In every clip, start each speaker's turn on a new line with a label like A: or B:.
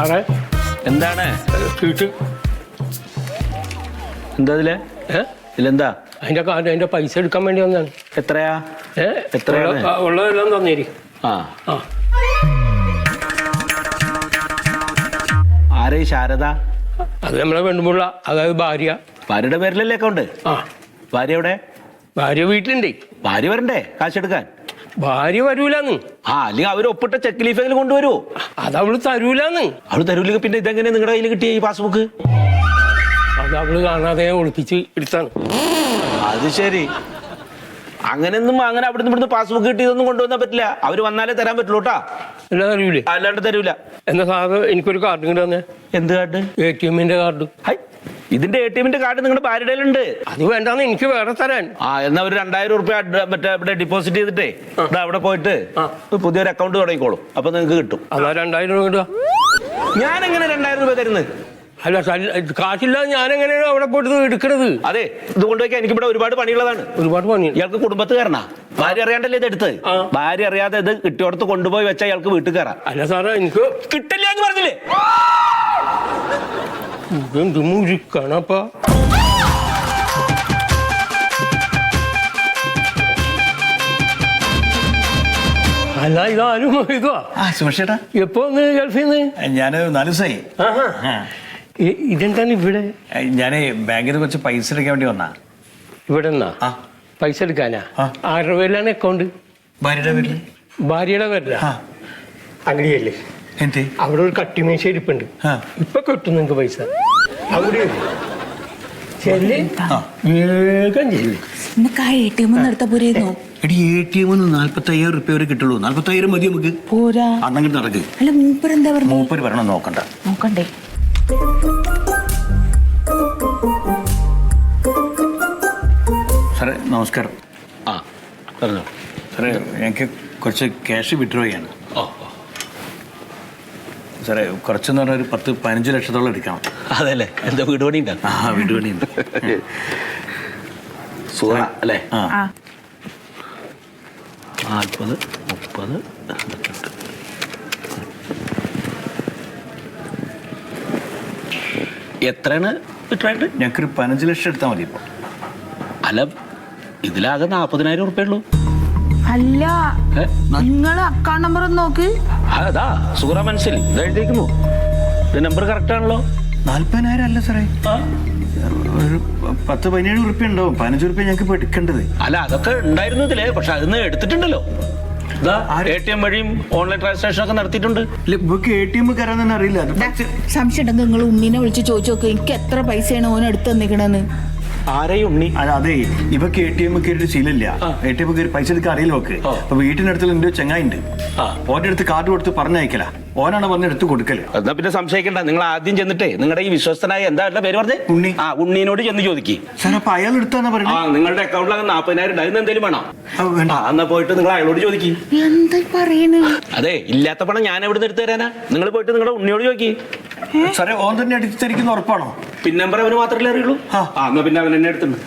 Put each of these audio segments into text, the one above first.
A: സാറേ
B: എന്താണ്?
A: സ്വീറ്റ്
B: എന്താ ഇതിലെ?
A: ഏ?
B: ഇതിലെന്താ?
A: അതിന്റെ അതിന്റെ പൈസ എടുക്കാൻ വേണ്ടി വന്നാണ്
B: എത്രയാ?
A: ഏ?
B: എത്രയാണ്?
A: ഉള്ള- ഉള്ളതെല്ലാം തന്നേരി
B: ആ.
A: ആ.
B: ആരേ? ശാരദ?
A: അത് നമ്മളെ പെണ്ണുമുള്ള അതായത് ഭാര്യ.
B: ഭാര്യയുടെ പേരിലല്ലേ അക്കൗണ്ട്?
A: ആ.
B: ഭാര്യ എവിടെ?
A: ഭാര്യ വീട്ടിലുണ്ടേ.
B: ഭാര്യ വരണ്ടേ? കാശെടുക്കാൻ
A: ഭാര്യ വരൂലെന്ന്.
B: ആ അല്ലെങ്കിൽ അവർ ഒപ്പിട്ട ചെക്ക് ലീഫെങ്കിലും കൊണ്ടുവരുമോ
A: അത് അവൾ തരൂലെന്ന്.
B: അവൾ തരൂല്ലെങ്കിൽ പിന്നെ ഇതെങ്ങനെ നിങ്ങളുടെ കയ്യിൽ കിട്ടിയ ഈ പാസ്ബുക്ക്
A: അത് അവൾ കാണാതെ ഒളിപ്പിച്ച് എടുത്താണ്.
B: അത് ശരി. അങ്ങനെയൊന്നും അങ്ങനെ അവിടുന്ന് ഇവിടുന്ന് പാസ്ബുക്ക് കിട്ടിയതൊന്നും കൊണ്ടുവന്നാൻ പറ്റില്ല. അവർ വന്നാലേ തരാൻ പറ്റുള്ളൂ കേട്ടാ.
A: എല്ലാം തരൂലേ?
B: അല്ലാണ്ട് തരൂല.
A: എന്നാ സാറ് എനിക്കൊരു കാർഡ് തന്നെ.
B: എന്ത് കാർഡ്
A: എ ടി എമ്മിന്റെ കാർഡ്
B: ഹൈ, ഇതിന്റെ എ ടി എമ്മിന്റെ കാർഡ് നിങ്ങളുടെ ഭാര്യയുടെ ഉണ്ട്
A: അത് വേണ്ടെന്ന് എനിക്ക് വേറെ തരാൻ.
B: ആ എന്നാ ഒരു രണ്ടായിരം റുപ്യ മറ്റേ ഇവിടെ ഡിപ്പോസിറ്റ് ചെയ്തിട്ടേ ദാ അവിടെ പോയിട്ട് പുതിയൊരു അക്കൗണ്ട് തുടങ്ങിക്കോളും. അപ്പൊ നിങ്ങൾക്ക് കിട്ടും.
A: അതാ രണ്ടായിരം രൂപ കിട്ടുക
B: ഞാൻ എങ്ങനെ രണ്ടായിരം രൂപ തരുന്നത്?
A: അല്ല കാശില്ലാതെ ഞാൻ എങ്ങനെയാണ് അവിടെ പോയിട്ട് എടുക്കണത്?
B: അതെ ഇത് കൊണ്ടുപോയി എനിക്ക് ഇവിടെ ഒരുപാട് പണിയുള്ളതാണ്.
A: ഒരുപാട് പണി.
B: ഇയാൾക്ക് കുടുംബത്തുകാരനാ. ഭാര്യ അറിയാണ്ടല്ലേ ഇത് എടുത്ത്. ഭാര്യ അറിയാതെ ഇത് കിട്ടിയോടത്ത് കൊണ്ടുപോയി വെച്ചാൽ ഇയാൾക്ക് വീട്ടിൽ കയറാം.
A: അല്ല സാറേ എനിക്ക്
B: കിട്ടില്ല എന്ന് പറഞ്ഞില്ലേ?
A: ഇതെന്ത് മുഴുക്കണപ്പ അല്ല ഇതാരും ഇതുവാ
C: ആ സുമേഷേട്ടാ
A: എപ്പോ ഒന്ന് ഗൾഫിൽ നിന്ന്
C: ഞാൻ നാല് ദിവസമായി
A: ഇതെന്താണ് ഇവിടെ.
C: ഞാൻ ബാങ്കിൽ കുറച്ച് പൈസ എടുക്കാൻ വേണ്ടി വന്നാ.
A: ഇവിടെ നിന്നാ
C: ആ.
A: പൈസ എടുക്കാനാ?
C: ആ.
A: ആരുടെ പേരിലാണ് അക്കൗണ്ട്
C: ഭാര്യയുടെ വീട്ടിൽ
A: ഭാര്യയുടെ പേരില?
C: ആ.
A: അങ്ങനെയല്ലേ? അവിടെ ഒരു കട്ടിമേശ ഇരിപ്പുണ്ട്. ഇപ്പൊ കിട്ടും നിങ്ങക്ക് പൈസ. അവിടെ ചെല്ല്
C: ആ.
A: വേഗം ചെല്ല്.
D: നിനക്ക് ആ എ ടി എം എടുത്ത പോരായിരുന്നോ
C: എടി എ ടി എമ്മിൽ നാല്പത്തി അയ്യായിരം റുപ്യ വരെ കിട്ടുള്ളൂ. നാല്പത്തി അയ്യായിരം മതി നമുക്ക്.
D: പോരാ.
C: അന്നെങ്കിൽ നടക്ക്.
D: അല്ല മൂപ്പർ എന്താ പറഞ്ഞു?
C: മൂപ്പര് വരണം നോക്കണ്ട.
D: നോക്കണ്ടേ.
C: സാറേ നമസ്കാരം.
B: ആ പറഞ്ഞോ.
C: സാറേ എനിക്ക് കുറച്ച് ക്യാഷ് വിഡ്രോ ചെയ്യാണ്
B: ഓ
C: സാറേ കുറച്ചെന്ന് പറഞ്ഞാൽ ഒരു പത്ത് പതിനഞ്ച് ലക്ഷത്തോളം എടുക്കണം
B: അതല്ലേ? എന്താ വീട് പണി ഉണ്ടാ?
C: ആ വീട് പണി ഉണ്ട്.
B: സുഖ അല്ലേ?
C: ആ.
B: നാൽപ്പത് മുപ്പത് എത്രയാണ് കിട്ടായിട്ട്
C: ഞങ്ങൾക്കൊരു പതിനഞ്ച് ലക്ഷം എടുത്താൽ മതി ഇപ്പോൾ
B: അല്ല ഇതിലാകെ നാൽപ്പതിനായിരം ഉറുപ്പേ ഉള്ളൂ.
D: അല്ല നിങ്ങൾ അക്കൗണ്ട് നമ്പർ ഒന്ന് നോക്ക്.
B: അതാ സുഹറ മനസ്സിൽ. ഇത് എഴുതിയിരിക്കുന്നു ഇത് നമ്പർ കറക്റ്റ് ആണല്ലോ.
C: നാല്പതിനായിരം അല്ല സാറേ. ഒരു പത്ത് പതിനേഴ് ഉറുപ്പ്യ ഉണ്ടാവും. പതിനഞ്ച് ഉറുപ്പ്യ ഞങ്ങൾക്ക് ഇപ്പോൾ എടുക്കേണ്ടത്.
B: അല്ല അതൊക്കെ ഉണ്ടായിരുന്നു ഇതിൽ. പക്ഷെ അതിന്ന് എടുത്തിട്ടുണ്ടല്ലോ. എ ടി എം വഴിയും ഓൺലൈൻ ട്രാൻസാക്ഷൻ ഒക്കെ നടത്തിയിട്ടുണ്ട്.
C: ഇവർക്ക് എ ടി എം
D: സംശയം ഉണ്ടെങ്കിൽ നിങ്ങൾ ഉമ്മീനെ വിളിച്ച് ചോദിച്ചു നോക്ക്. എനിക്ക് എത്ര പൈസയാണ് ഓൻ എടുത്തു തന്നിക്കണെന്ന്.
B: ആരെയും ഉണ്ണി
C: അല്ല, അതെ ഇവക്ക് എ ടി എം കയറിയിട്ട് ശീലമില്ല. എ ടി എം കയറി പൈസ എടുക്കാൻ അറിയില്ല നോക്ക്
B: ആ.
C: അപ്പൊ വീട്ടിനടുത്തുള്ള എന്റെ ചെങ്ങായി ഉണ്ട്
B: ആ.
C: ഓന്റെ അടുത്ത് കാർഡ് കൊടുത്ത് പറഞ്ഞയക്കല. ഓനാണ് പറഞ്ഞ എടുത്ത് കൊടുക്കൽ.
B: എന്നാ പിന്നെ സംശയിക്കണ്ട. നിങ്ങൾ ആദ്യം ചെന്നിട്ടേ നിങ്ങളുടെ ഈ വിശ്വസ്തനായ എന്താ പേര് പറഞ്ഞേ?
C: ഉണ്ണി.
B: ആ ഉണ്ണീനോട് ചെന്ന് ചോദിക്കി.
C: സാർ അപ്പൊ അയാൾ എടുത്താന്നാ
B: ആ
C: പറയുന്നത്
B: നിങ്ങളുടെ അക്കൗണ്ടിലാകെ നാൽപ്പതിനായിരം ഉണ്ട്. അതിന് എന്തെങ്കിലും വേണോ?
C: ആ, വേണ്ട.
B: ആ എന്നാ പോയിട്ട് നിങ്ങൾ അയാളോട് ചോദിക്കി. അതെ ഇല്ലാത്ത പണം ഞാൻ എവിടെ നിന്ന് എടുത്തു തരാനാ? നിങ്ങൾ പോയിട്ട് നിങ്ങളുടെ ഉണ്ണിയോട് ചോദിക്കി.
C: സാറേ ഓൻ തന്നെ എടുത്തിരിക്കുന്ന ഉറപ്പാണോ?
B: പിൻ നമ്പർ അവന് മാത്രമല്ലേ അറിയുള്ളൂ?
C: ആ.
B: എന്നാ പിന്നെ അവൻ എന്നെ എടുത്തിട്ടുണ്ട്.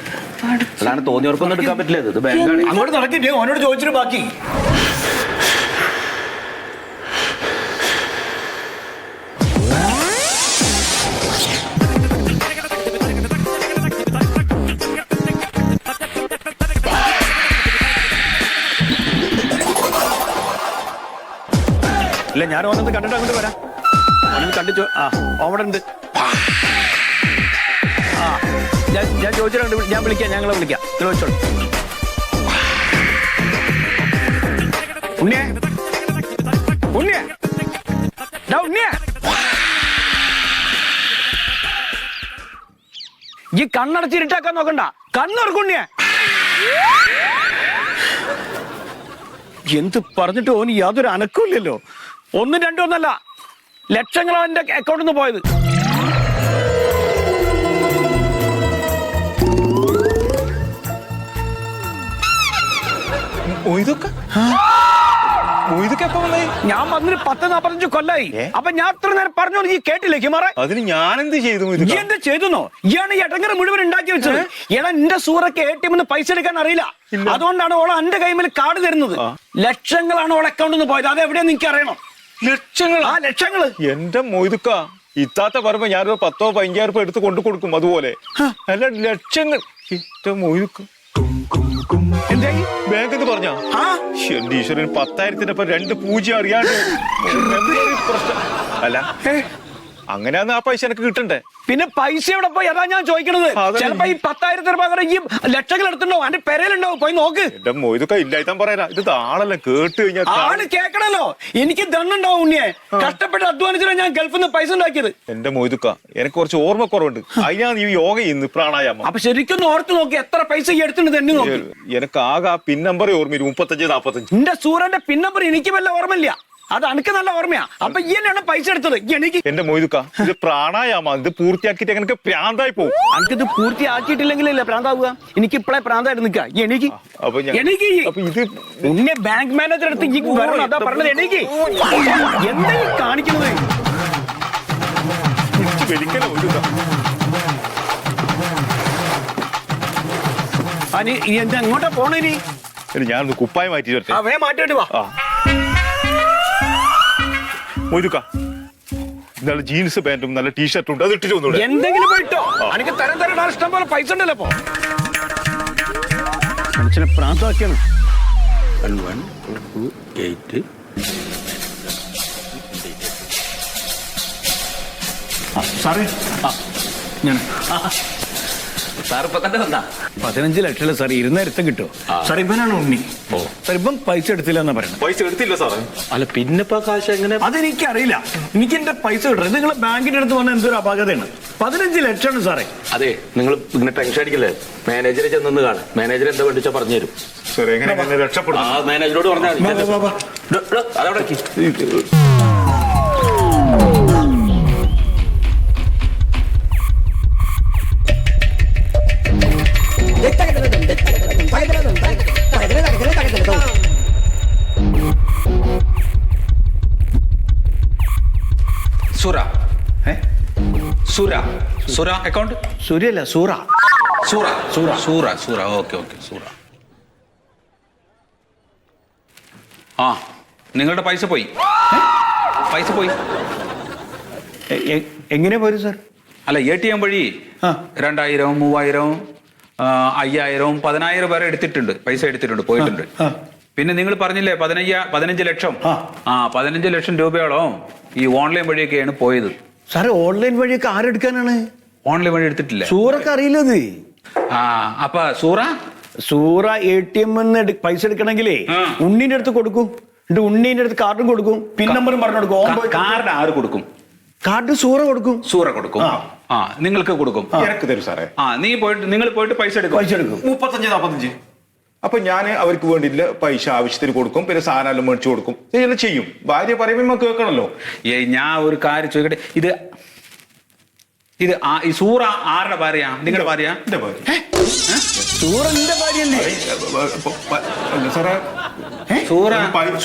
B: അതാണ് തോന്നിയവർക്കൊന്നും എടുക്കാൻ പറ്റില്ല. ഇത്. ബാങ്കാണ്
C: അങ്ങോട്ട് നടക്കില്ലേ? ഓനോട് ചോദിച്ചിട്ട് ബാക്കി. ഇല്ല ഞാൻ ഓനൊന്ന് കണ്ടിട്ട് അങ്ങോട്ട് വരാം. ഞാൻ ഞാൻ ചോദിച്ചിട്ടുണ്ട് ഞാൻ വിളിക്കാം ഞങ്ങളെ വിളിക്കാം. ചോദിച്ചോളൂ ഉണ്ണിയെ. ഉണ്ണിയെ. ഉണ്ണിയെ. ഈ കണ്ണടച്ചിരിട്ടാക്കാൻ നോക്കണ്ട. കണ്ണുറക്കുണ്ണിയെ എന്ത് പറഞ്ഞിട്ട് ഓന് യാതൊരു അനക്കൂല്ലല്ലോ ഒന്നും രണ്ടും ഒന്നല്ല. ലക്ഷങ്ങൾ അവന്റെ അക്കൗണ്ടിൽ നിന്ന് പോയത്.
E: മൊയ്തൊക്കെ? മൊയ്തൊക്കെ എപ്പോ വന്നേ?
C: ഞാൻ വന്നിട്ട് പത്ത് നാപ്പത്തഞ്ച് കൊല്ലായി. അപ്പൊ ഞാൻ അത്ര നേരം പറഞ്ഞു നീ കേട്ടില്ലേ കിമാറ
E: അതിന് ഞാൻ എന്ത് ചെയ്തു
C: നീ
E: മൊയ്തുക്ക?
C: എന്ത് ചെയ്തെന്നോ? ഇയാണ് ഈ എടങ്ങറ് മുഴുവൻ ഉണ്ടാക്കി വെച്ചത്. എടാ എന്റെ സൂറക്ക് എ ടി എമ്മിന്ന് പൈസ എടുക്കാൻ അറിയില്ല. അതുകൊണ്ടാണ് ഓളെ എന്റെ കൈമിൽ കാർഡ് തരുന്നത്. ലക്ഷങ്ങളാണ് ഓളെ അക്കൗണ്ടിൽ നിന്ന് പോയത്. അത് എവിടെയെന്ന് എനിക്ക് അറിയണം
E: ലക്ഷങ്ങൾ.
C: ആ ലക്ഷങ്ങൾ.
E: എന്റെ മൊയ്തുക്ക ഇത്താത്ത പറയുമ്പോ ഞാനൊരു പത്തോ പതിനഞ്ചായിരം രൂപ എടുത്ത് കൊണ്ടു കൊടുക്കും അതുപോലെ. അല്ല ലക്ഷങ്ങൾ. എന്റെ മൊയ്തുക്ക
C: എന്തായി?
E: ബാങ്ക് എന്ന് പറഞ്ഞ? എന്റെ ഈശ്വരൻ പത്തായിരത്തിന്റെ രണ്ട് പൂജ്യം അറിയാണ്ട് അല്ല അങ്ങനെയാന്ന് ആ പൈസ എനിക്ക് കിട്ടണ്ടേ?
C: പിന്നെ പൈസ എവിടെ പോയി? അതാ ഞാൻ ചോദിക്കണത്. ചിലപ്പോ ഈ പത്തായിരത്തിന് പകരം ഈ ലക്ഷങ്ങൾ എടുത്തിട്ടുണ്ടാവും അന്റെ പെരയിലുണ്ടാവും. പോയി നോക്ക്.
E: എന്റെ മൊയ്തുക്ക ഇല്ലായിട്ടാൻ പറയാ ഇത് ആളല്ലേ കേട്ട് കഴിഞ്ഞാൽ
C: ആൾ കേക്കണല്ലോ. എനിക്ക് ദണ്ണുണ്ടാവും ഉണ്ണിയെ. കഷ്ടപ്പെട്ട് അധ്വാനിച്ചാണ് ഞാൻ ഗൾഫിൽ നിന്ന് പൈസ ഉണ്ടാക്കിയത്.
E: എന്റെ മൊയ്തുക്ക എനിക്ക് കുറച്ച് ഓർമ്മക്കുറവുണ്ട്. അതിനാണ് ഈ യോഗ ചെയ്യുന്നു പ്രാണായാമം.
C: അപ്പൊ ശരിക്കും ഓർത്ത് നോക്കി. എത്ര പൈസ ഈ എടുത്തിട്ട് തന്നെ നോക്കി.
E: എനിക്ക് ആകെ ആ പിൻ നമ്പർ ഓർമ്മയില്ല മുപ്പത്തഞ്ച് നാപ്പത്തഞ്ച്.
C: എന്റെ സൂര്യന്റെ പിൻ നമ്പർ എനിക്ക് വല്ല ഓർമ്മയില്ല. അത് അനക്ക് നല്ല ഓർമ്മയാ. അപ്പൊ ഈ തന്നെയാണ് പൈസ എടുത്തത്. എനിക്ക്
E: എന്റെ മൊയ്തുക്ക ഇത് പ്രാണായാമ. ഇത് പൂർത്തിയാക്കിയിട്ട് എനിക്ക് പ്രാന്തായി പോകും
C: അനക്കിത് പൂർത്തിയാക്കിയിട്ടില്ലെങ്കിലല്ലേ പ്രാന്താവുക? എനിക്ക് ഇപ്പളെ പ്രാന്തായിട്ട് നിൽക്കുക. എനിക്ക്
E: ഞാൻ-
C: എനിക്ക്
E: ഇത്
C: ഉന്നെ ബാങ്ക് മാനേജർ അടുത്ത് ഈ വരണം. അതാ പറഞ്ഞത്. എനിക്ക് എന്താ ഈ കാണിക്കുന്നത്?
E: വലിക്കല
C: അനി എന്താ എങ്ങോട്ടാ പോണേ
E: ഇനി ഞാനൊന്ന് കുപ്പായി മാറ്റി
C: മാറ്റി വാ.
E: മൊയ്തുക്ക നല്ല ജീൻസ് പാന്റും നല്ല ടീഷർട്ടും ഉണ്ട്. അത് ഇട്ടിട്ട് വന്നു
C: എന്തെങ്കിലും പോയിട്ടോ എനിക്ക് തരം തരം ഇഷ്ടം പോലെ പൈസ ഉണ്ടല്ലോ ഇപ്പൊ. മനുഷ്യനെ പ്രാന്തമാക്കിയാണ്
B: വൺ വൺ ടു എയ്റ്റ്
C: സാറേ. ഞാൻ
B: സാർ ഇപ്പൊ തന്നെ വന്നാ.
C: പതിനഞ്ച് ലക്ഷം സാർ ഇരുന്നേരത്തെ കിട്ടുമോ സാർ ഇവനാണ് ഉണ്ണി.
B: ഓ.
C: സാർ ഇപ്പം പൈസ എടുത്തില്ല എന്നാ പറയുന്നത്
E: പൈസ എടുത്തില്ല സാറേ.
B: അല്ല പിന്നെ കാശ് എങ്ങനെ?
C: അതെനിക്കറിയില്ല. എനിക്ക് എന്റെ പൈസ കിട്ടണം. നിങ്ങൾ ബാങ്കിന്റെ അടുത്ത് വന്ന എന്തൊരു അപാകതയാണ്? പതിനഞ്ച് ലക്ഷമാണ് സാറേ.
B: അതെ നിങ്ങൾ ഇങ്ങനെ ടെൻഷൻ അടിക്കില്ലേ? മാനേജറെ ചെന്നൊന്ന് കാണാം. മാനേജർ എന്താ വേണ്ടിച്ചാ പറഞ്ഞു തരും? ആ മാനേജറോട് പറഞ്ഞാൽ. അതവിടെ
F: സുര? സുര സുര അക്കൗണ്ട്
C: സൂര്യല്ല സൂറ.
F: സൂറ. സൂറ. സൂറ സൂറ. ഓക്കെ ഓക്കെ സൂറ. ആ നിങ്ങളുടെ പൈസ പോയി. പൈസ പോയി.
C: എങ്ങനെ പോരും സാർ?
F: അല്ല എ ടി എം വഴി മൂവായിരവും ആ, അയ്യായിരവും പതിനായിരം വരെ എടുത്തിട്ടുണ്ട്. പൈസ എടുത്തിട്ടുണ്ട് പോയിട്ടുണ്ട്. പിന്നെ നിങ്ങൾ പറഞ്ഞില്ലേ പതിനയ്യ പതിനഞ്ച് ലക്ഷം?
C: ആ.
F: പതിനഞ്ച് ലക്ഷം രൂപയോളം ഈ ഓൺലൈൻ വഴിയൊക്കെയാണ് പോയത്.
C: സാറേ ഓൺലൈൻ വഴിയൊക്കെ ആരെടുക്കാനാണ്
F: ഓൺലൈൻ വഴി എടുത്തിട്ടില്ല.
C: സൂറക്ക് അറിയില്ലത്
F: ആ അപ്പൊ സൂറ?
C: സൂറ എ ടി എം പൈസ എടുക്കണമെങ്കിലേ ഉണ്ണിന്റെ അടുത്ത് കൊടുക്കും. എന്നിട്ട് ഉണ്ണീന്റെ അടുത്ത് കാർഡും കൊടുക്കും. പിൻ നമ്പറും പറഞ്ഞു കൊടുക്കും.
F: കാർഡ് ആര് കൊടുക്കും?
C: കാർഡ് സൂറ കൊടുക്കും.
F: സൂറ കൊടുക്കും.
C: ആ.
F: നിങ്ങൾക്ക് കൊടുക്കും.
E: തരും സാറേ.
F: ആ നീ പോയിട്ട് നിങ്ങൾ പോയിട്ട് പൈസ എടുക്കും.
C: പൈസ എടുക്കും.
E: മുപ്പത്തഞ്ച് നാപ്പത്തഞ്ച്. അപ്പൊ ഞാൻ അവർക്ക് വേണ്ടിയില്ല പൈസ ആവശ്യത്തിന് കൊടുക്കും പിന്നെ സാധനം മേടിച്ചു കൊടുക്കും. ഇതെല്ലാം ചെയ്യും. ഭാര്യ പറയുമ്പോൾ നമുക്ക് കേൾക്കണല്ലോ
F: ഏയ് ഞാൻ ഒരു കാര്യം ചോദിക്കട്ടെ. ഇത് ഇത് ആ- ഈ സൂറ ആരുടെ ഭാര്യ നിങ്ങളുടെ ഭാര്യ.
E: എന്റെ ഭാര്യ
C: സൂറ എന്റെ
E: ഭാര്യ സാറേ
F: സൂറ
C: ഭാര്യയാണ്.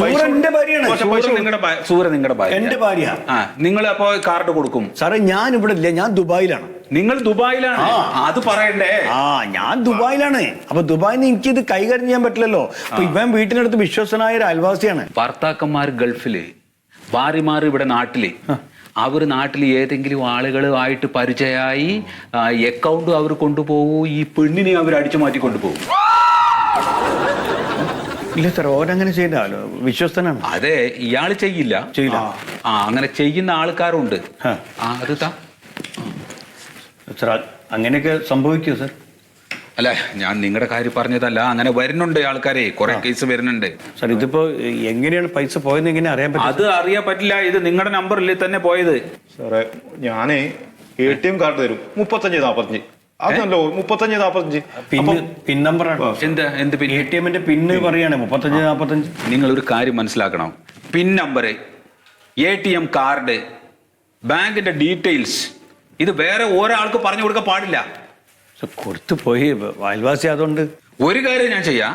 F: സൂറ നിങ്ങളുടെ ഭാ- സൂറ നിങ്ങളുടെ ഭാര്യ.
C: എന്റെ ഭാര്യ.
F: ആ നിങ്ങൾ അപ്പോ കാർഡ് കൊടുക്കും.
C: സാറേ ഞാൻ ഇവിടെ ഇല്ല. ഞാൻ ദുബായിലാണ്.
F: നിങ്ങൾ ദുബായിലാണ്. അത് പറയണ്ടേ?
C: ആ ഞാൻ ദുബായിലാണ്. അപ്പൊ ദുബായിൽ നിന്ന് എനിക്കിത് കൈകാര്യം ചെയ്യാൻ പറ്റില്ലല്ലോ. അപ്പൊ ഇവൻ വീട്ടിനടുത്ത് വിശ്വസനായ ഒരു അയൽവാസിയാണ്.
F: ഭർത്താക്കന്മാർ ഗൾഫിൽ ഭാര്യമാർ ഇവിടെ നാട്ടിൽ. അവർ നാട്ടിൽ ഏതെങ്കിലും ആളുകളുമായിട്ട് പരിചയമായി അക്കൗണ്ട് അവർ കൊണ്ടുപോകൂ ഈ പെണ്ണിനെ അവർ അടിച്ചു മാറ്റി കൊണ്ടുപോകും.
C: ഇല്ല സാർ ഓരങ്ങനെ ചെയ്താലോ വിശ്വസ്തനാണ്.
F: അതെ ഇയാൾ ചെയ്യില്ല.
C: ചെയ്യില്ല.
F: ആ അങ്ങനെ ചെയ്യുന്ന ആൾക്കാരുണ്ട്.
C: ആ.
F: അത് താ.
C: സാർ അങ്ങനെയൊക്കെ സംഭവിക്കൂ സാർ?
F: അല്ല ഞാൻ നിങ്ങളുടെ കാര്യം പറഞ്ഞതല്ല. അങ്ങനെ വരുന്നുണ്ട് ആൾക്കാരെ. കുറെ കേസ് വരുന്നുണ്ട്.
C: സാർ ഇതിപ്പോ എങ്ങനെയാണ് പൈസ പോയെന്ന് എങ്ങനെ അറിയാൻ പറ്റും
F: അത് അറിയാൻ പറ്റില്ല. ഇത് നിങ്ങളുടെ നമ്പറിൽ തന്നെ പോയത്.
E: സാറേ ഞാനേ എ ടി എം കാർഡ് തരും. മുപ്പത്തഞ്ച് നാപ്പത്തഞ്ച്. അതല്ലോ മുപ്പത്തഞ്ച് നാപ്പത്തഞ്ച്.
C: പിന്നെ പിൻ നമ്പർ
F: എന്ത് എന്ത്
C: എ
F: പിന്നെ
C: ടി എമ്മിന്റെ പിന്ന് പറയാണ് മുപ്പത്തഞ്ച് നാപ്പത്തഞ്ച്.
F: നിങ്ങൾ ഒരു കാര്യം മനസ്സിലാക്കണം. PIN number A T M card ബാങ്കിന്റെ ഡീറ്റെയിൽസ്. ഇത് വേറെ ഒരാൾക്ക് പറഞ്ഞു കൊടുക്കാൻ പാടില്ല.
C: കൊടുത്തു പോയി അയൽവാസി അതുകൊണ്ട്
F: ഒരു കാര്യം ഞാൻ ചെയ്യാം.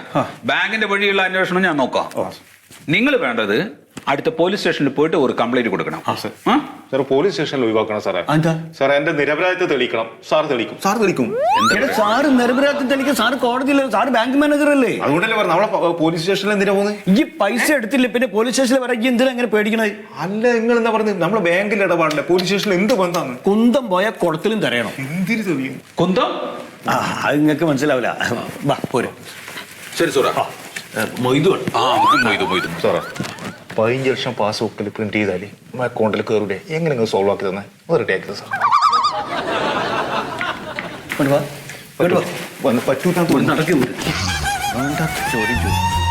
F: ബാങ്കിന്റെ വഴിയുള്ള അന്വേഷണം ഞാൻ നോക്കാം. നിങ്ങൾ വേണ്ടത് അടുത്ത പോലീസ് സ്റ്റേഷനിൽ പോയിട്ട് ഒരു കംപ്ലൈന്റ് കൊടുക്കണം.
E: സാർ? പോലീസ് സ്റ്റേഷനിൽ ഒഴിവാക്കണം സാറേ സാർ എന്റെ നിരപരാധിത്വം തെളിയിക്കണം. സാർ തെളിയിക്കും.
C: സാർ തെളിക്കും സാർ സാറ് നിരപരാധത്തിൽ സാർ സാറ് കോടതിയിലെ സാർ ബാങ്ക് മാനേജർ അല്ലേ?
E: അതുകൊണ്ടല്ലേ പറഞ്ഞു നമ്മളെ പോലീസ് സ്റ്റേഷനിൽ എന്തിനാ പോകുന്നത്
C: ഈ പൈസ എടുത്തില്ല? പിന്നെ പോലീസ് സ്റ്റേഷനിൽ വരാൻ എന്തിനാ അങ്ങനെ പേടിക്കണത്
E: അല്ല നിങ്ങൾ എന്താ പറഞ്ഞത്? നമ്മൾ ബാങ്കിൽ ഇടപാടില്ല. പോലീസ് സ്റ്റേഷനിൽ എന്ത് ബന്ധാണ്
C: കുന്തം പോയ കുളത്തിലും തരയണം.
E: എന്തിനു തെളിയും?
F: കുന്തം?
C: ആ അത് നിങ്ങൾക്ക് മനസ്സിലാവില്ല. വാ പോരും.
F: ശരി സുറ.
C: മൊയ്തു
F: ആ മൊയ്തു മൊയ്തു
E: സാറേ. പതിനഞ്ച് ലക്ഷം പാസ്ബുക്കിൽ പ്രിന്റ് ചെയ്താൽ നമ്മുടെ അക്കൗണ്ടിൽ കയറൂലേ എങ്ങനെ നിങ്ങൾ സോൾവ് ആക്കി തന്നെ? റെഡി ആക്കി സാർ വന്ന്
C: നടക്കുന്നു
E: ചോദ്യം ചോദിച്ചു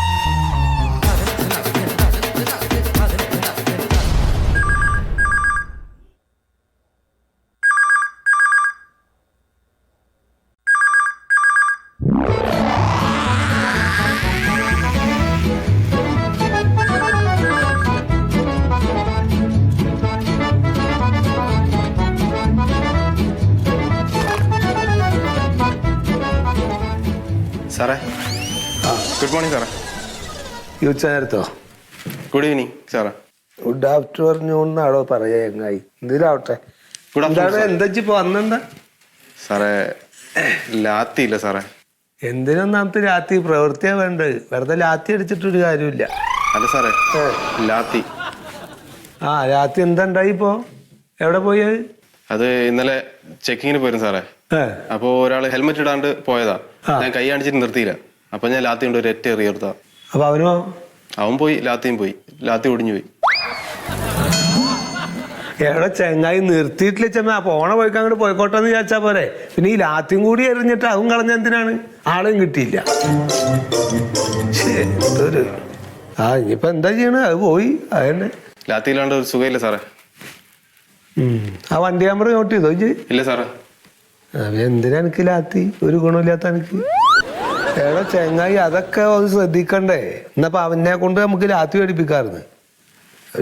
G: സാറേ. ഗുഡ് മോർണിംഗ് സാറേ.
H: ഈ ഉച്ച നേരത്തോ
G: ഗുഡ് ഈവനിങ് സാറേ.
H: ഗുഡ് ആഫ്റ്റർനൂൺ എന്നാണോ പറയാ ചങ്ങായി എന്തിലാവട്ടെ?
G: Good afternoon,
H: എന്താണ്?
G: sir.
H: എന്താ ഇപ്പൊ വന്നെന്താ?
G: സാറേ ലാത്തിയില്ല സാറേ.
H: എന്തിനൊന്നാമത്തെ രാത്രി പ്രവൃത്തിയാ വേണ്ടത്. വെറുതെ ലാത്തി അടിച്ചിട്ടൊരു കാര്യമില്ല
G: അല്ല സാറേ. ലാത്തി.
H: ആ രാത്രി എന്താ ഉണ്ടായി ഇപ്പോ? എവിടെ പോയത് അത്?
G: ഇന്നലെ ചെക്കിങ്ങിന് പോയിരുന്നു സാറേ.
H: ഏ.
G: അപ്പോൾ ഒരാൾ ഹെൽമെറ്റ് ഇടാണ്ട് പോയതാ. ഞാൻ കൈ കാണിച്ചിട്ട് നിർത്തിയില്ല. അപ്പൊ ഞാൻ ലാത്തി കൊണ്ട് ഒരു ഒറ്റ എറിയർത്താ
H: അപ്പൊ അവനോ
G: അവൻ പോയി ലാത്തിയും പോയി. ലാത്തി ഒടിഞ്ഞു പോയി.
H: എവിടെ ചെങ്ങായി നിർത്തിയിട്ടില്ല ചെമ്മ. പോണ പോയിക്കാൻ അങ്ങോട്ട് പോയിക്കോട്ടെ എന്ന് വിചാരിച്ചാ പോരെ. പിന്നെ ഈ ലാത്തിയും കൂടി എറിഞ്ഞിട്ട് അതും കളഞ്ഞ എന്തിനാണ്? ആളും കിട്ടിയില്ല. ആ ഇനിയിപ്പോ എന്താ ചെയ്യണ? അത് പോയി. അതന്നെ
G: ലാത്തിയിലാണ്ട് ഒരു സുഖമില്ല സാറേ.
H: ആ വണ്ടി നമ്പർ നോട്ട് ചെയ്തോ
G: ഇല്ല സാറേ.
H: എന്തിനാ എനിക്ക് ലാത്തി? ഒരു ഗുണമില്ലാത്ത എനിക്ക് എടാ ചെങ്ങായി അതൊക്കെ ഒന്ന് ശ്രദ്ധിക്കണ്ടേ? എന്നപ്പോ അവനെ കൊണ്ട് നമുക്ക് ലാത്തി പഠിപ്പിക്കാറുണ്ട്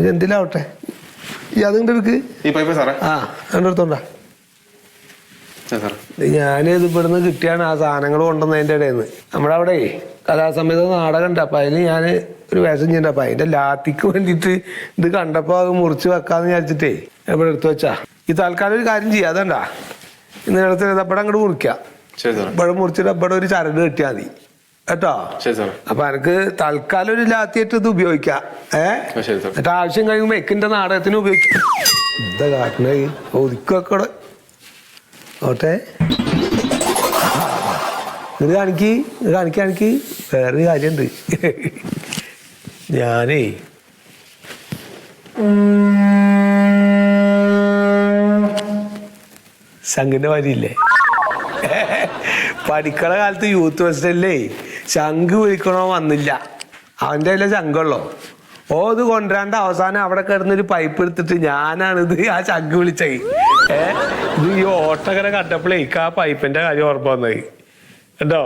H: എന്തിലാവട്ടെ? ഈ അതുകൊണ്ട്
G: പൈപ്പ്
H: ആ
G: കണ്ടെടുത്തോണ്ടാ
H: ഞാനിത് ഇവിടുന്ന് കിട്ടിയാണ് ആ സാധനങ്ങൾ കൊണ്ടുവന്നതിന്റെ ഇടയിൽ നിന്ന് നമ്മുടെ അവിടെ കലാസമയത്ത് നാടകം ഉണ്ട് അപ്പം അതിൽ ഞാൻ ഒരു വേഷം ചെയ്യണ്ട അപ്പം അതിന്റെ ലാത്തിക്ക് വേണ്ടിട്ട് ഇത് കണ്ടപ്പോൾ അത് മുറിച്ച് വെക്കാന്ന് വിചാരിച്ചിട്ടേ എവിടെ എടുത്തു വെച്ചാ. ഈ തൽക്കാലം ഒരു കാര്യം ചെയ്യാം. അതണ്ടാ ഇന്ന് എടുത്ത് എഴുതപ്പെടെ അങ്ങോട്ട് മുറിക്കാം.
G: ശരി സാറേ.
H: ഇവിടെ മുറിച്ചിട്ട് ഇവിടെ ഒരു ചരട് കെട്ടിയാൽ മതി. കേട്ടോ? അപ്പൊ എനിക്ക് തൽക്കാലം ഒരു ലാത്തിയായിട്ട് ഇത് ഉപയോഗിക്കാം. ഏ? എന്നിട്ട് ആവശ്യം കഴിയുമ്പോ എക്കിന്റെ നാടകത്തിന് ഉപയോഗിക്കാം. എന്താ കാട്ടണേ? ഒതുക്കൊക്കെ ഓട്ടെ. ഇത് കാണിക്ക് ഇത് കാണിക്ക് കാണിക്ക്. വേറൊരു കാര്യമുണ്ട് ഞാനേ. ശങ്കിന്റെ വരിയില്ലേ പഠിക്കണ കാലത്ത് യൂത്ത് ഫെസ്റ്റല്ലേ ശംഖ് വിളിക്കണോ വന്നില്ല. അവന്റെ അല്ലേ ശംഖുള്ളോ. ഓ ഇത് കൊണ്ടുവരാണ്ട് അവസാനം അവിടെ കിടന്നൊരു പൈപ്പ് എടുത്തിട്ട് ഞാനാണിത് ആ ശംഖ് വിളിച്ചേ. ഏ? ഇത് ഈ ഓട്ടക്കര കണ്ടപ്പോഴേ എനിക്ക് ആ പൈപ്പിന്റെ കാര്യം ഓർമ്മ വന്നത്. കേട്ടോ